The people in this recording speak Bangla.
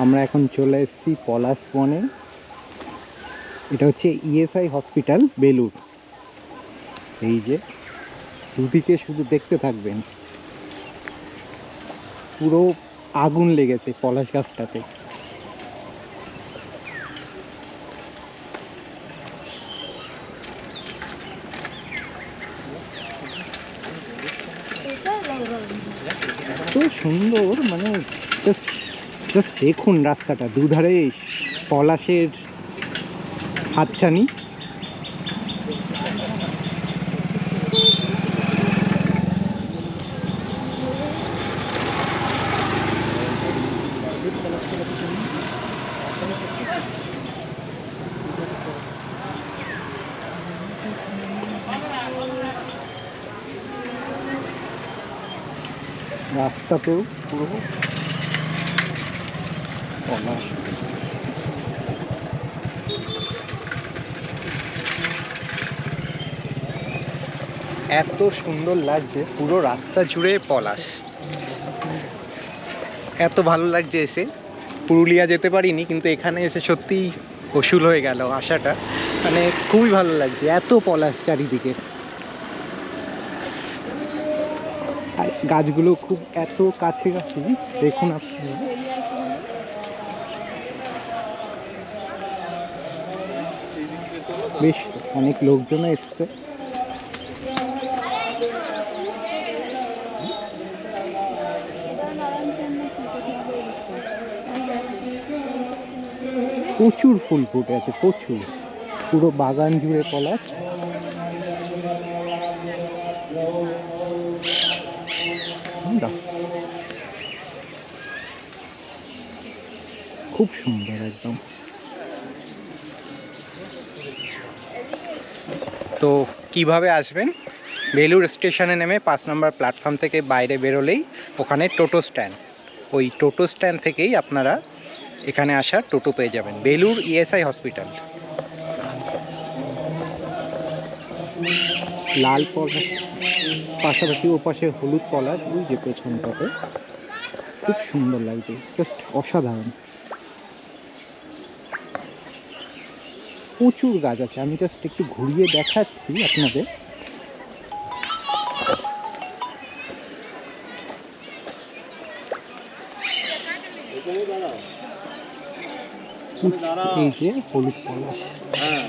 আমরা এখন চলে এসেছি পলাশ বনে। এটা হচ্ছে ইএসআই হসপিটাল বেলুর এই যে দুদিকে শুধু দেখতে থাকবেন। পুরো আগুন লেগেছে পলাশ গাছটাতে। এত সুন্দর মানে জাস্ট জাস্ট দেখুন রাস্তাটা দুধারে পলাশের হাতছানি। রাস্তাতেও পুরো পলাশ। এত সুন্দর লাগছে, পুরো রাস্তা জুড়ে পলাশ। এত ভালো লাগছে এসে। পুরুলিয়া যেতে পারিনি, কিন্তু এখানে এসে সত্যিই কসুল হয়ে গেল আশাটা। মানে খুবই ভালো লাগছে, এত পলাশ চারিদিকে। গাছগুলো খুব এত কাছে কাছে দেখুন আপনি। বেশ অনেক লোকজন এসছে। প্রচুর ফুল ফুটে আছে, প্রচুর। পুরো বাগান জুড়ে পলাশ। খুব সুন্দর একদম। তো কীভাবে আসবেন? বেলুর স্টেশনে নেমে পাঁচ নম্বর প্ল্যাটফর্ম থেকে বাইরে বেরোলেই ওখানে টোটো স্ট্যান্ড ওই টোটো স্ট্যান্ড থেকেই আপনারা এখানে আসার টোটো পেয়ে যাবেন। বেলুর ইএসআই হসপিটাল লাল পলাশ পাশাপাশি ও পাশে হলুদ পলাশ, ওই যে পেছনটাতে। খুব সুন্দর লাগছে জাস্ট অসাধারণ। প্রচুর গাছ আছে। আমি জাস্ট একটু ঘুরিয়ে দেখাচ্ছি আপনাদের। হলুদ পলাশ। হ্যাঁ